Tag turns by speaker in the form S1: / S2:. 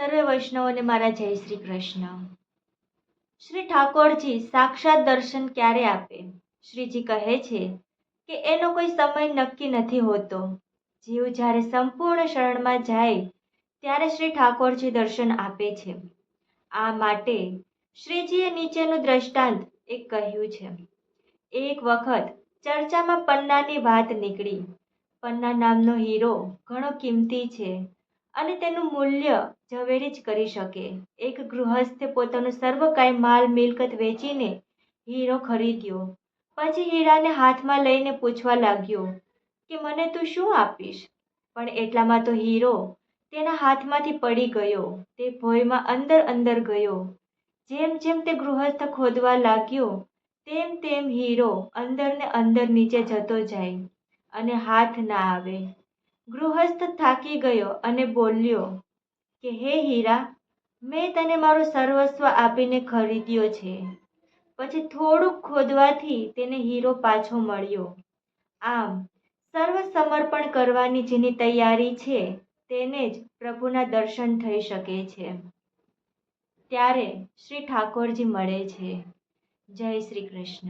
S1: સર્વે વૈષ્ણવોને મારા જય શ્રી કૃષ્ણ. શ્રી ઠાકોરજી સાક્ષાત દર્શન ક્યારે આપે? શ્રીજી કહે છે કે એનો કોઈ સમય નક્કી નથી હોતો. જીવ જ્યારે સંપૂર્ણ શરણમાં જાય, ત્યારે શ્રી ઠાકોરજી દર્શન આપે છે. આ માટે શ્રીજીએ નીચેનું દ્રષ્ટાંત એક કહ્યું છે. એક વખત ચર્ચામાં પન્નાની વાત નીકળી. પન્ના નામનો હીરો ઘણો કિંમતી છે. અને તેનું મૂલ્ય ઝવેરી જ કરી શકે. એક ગૃહસ્થે પોતાનું સર્વ કાંઈ માલ, મિલકત વેચીને હીરો ખરીદ્યો. પછી હીરાને હાથમાં લઈને પૂછવા લાગ્યો કે મને તું શું આપીશ? પણ એટલામાં તો હીરો તેના હાથમાંથી પડી ગયો. તે ભોયમાં અંદર અંદર ગયો. જેમ જેમ તે ગૃહસ્થ ખોદવા લાગ્યો, તેમ તેમ હીરો અંદર ને અંદર નીચે જતો જાય અને હાથ ના આવે. ગૃહસ્થ થાકી ગયો અને બોલ્યો, કે હે હીરા, મેં તને મારું સર્વસ્વ આપીને ખરીદ્યો છે. પછી થોડુંક ખોદવાથી તેને હીરો પાછો મળ્યો. આમ, સર્વ સમર્પણ કરવાની જેની તૈયારી છે, તેને જ પ્રભુના દર્શન થઈ શકે છે. ત્યારે શ્રી ઠાકોરજી મળે છે. જય શ્રી કૃષ્ણ.